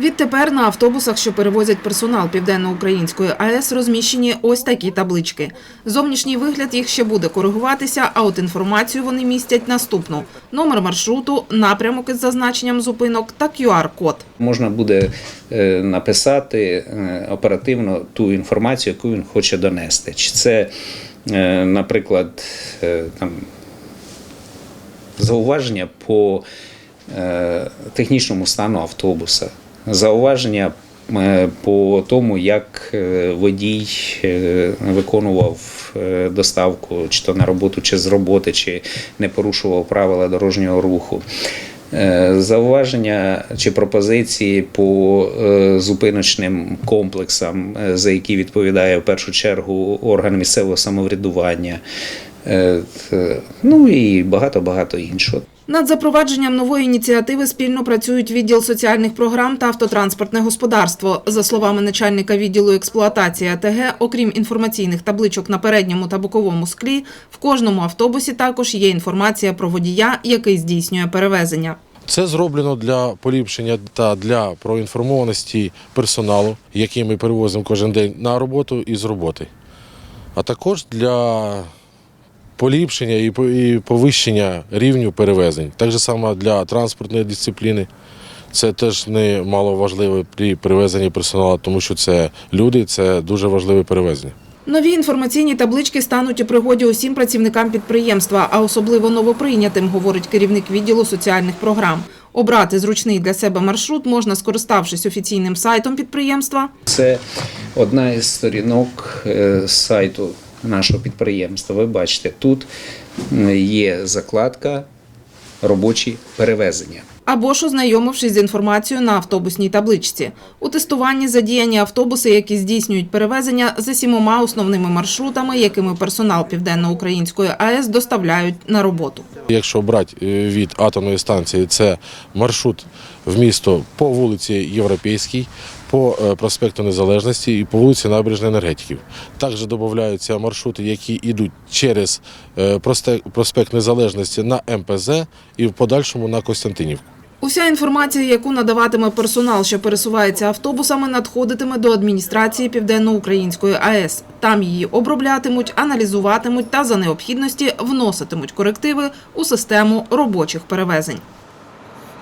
Відтепер на автобусах, що перевозять персонал Південно-Української АЕС, розміщені ось такі таблички. Зовнішній вигляд їх ще буде коригуватися, а от інформацію вони містять наступну: номер маршруту, напрямок із зазначенням зупинок та QR-код. Можна буде е, написати е, оперативно ту інформацію, яку він хоче донести. Чи це, е, наприклад, там, зауваження по технічному стану автобуса, зауваження е, по тому, як е, водій е, виконував доставку чи то на роботу, чи з роботи, чи не порушував правила дорожнього руху. Зауваження чи пропозиції по зупиночним комплексам, за які відповідає в першу чергу орган місцевого самоврядування, ну і багато-багато іншого. Над запровадженням нової ініціативи спільно працюють відділ соціальних програм та автотранспортне господарство. За словами начальника відділу експлуатації АТГ, окрім інформаційних табличок на передньому та боковому склі, в кожному автобусі також є інформація про водія, який здійснює перевезення. Це зроблено для поліпшення та для проінформованості персоналу, який ми перевозимо кожен день на роботу і з роботи, а також для поліпшення і повищення рівню перевезень. Так же само для транспортної дисципліни. Це теж немало важливо при перевезенні персоналу, тому що це люди, це дуже важливе перевезення. Нові інформаційні таблички стануть у пригоді усім працівникам підприємства, а особливо новоприйнятим, говорить керівник відділу соціальних програм. Обрати зручний для себе маршрут можна, скориставшись офіційним сайтом підприємства, Це одна із сторінок е, сайту нашого підприємства. Ви бачите, тут є закладка робочі перевезення. Або ж ознайомившись з інформацією на автобусній табличці. У тестуванні задіяні автобуси, які здійснюють перевезення за сімома основними маршрутами, якими персонал Південно-Української АЕС доставляють на роботу. Якщо брати е, від атомної станції, це маршрут в місто по вулиці Європейській, по е, проспекту Незалежності і по вулиці Набережної енергетиків. Також додаються маршрути, які йдуть через е, проспект Незалежності на МПЗ і в подальшому на Костянтинівку. Уся інформація, яку надаватиме персонал, що пересувається автобусами, надходитиме до адміністрації Південно-Української АЕС. Там її оброблятимуть, аналізуватимуть та за необхідності вноситимуть корективи у систему робочих перевезень.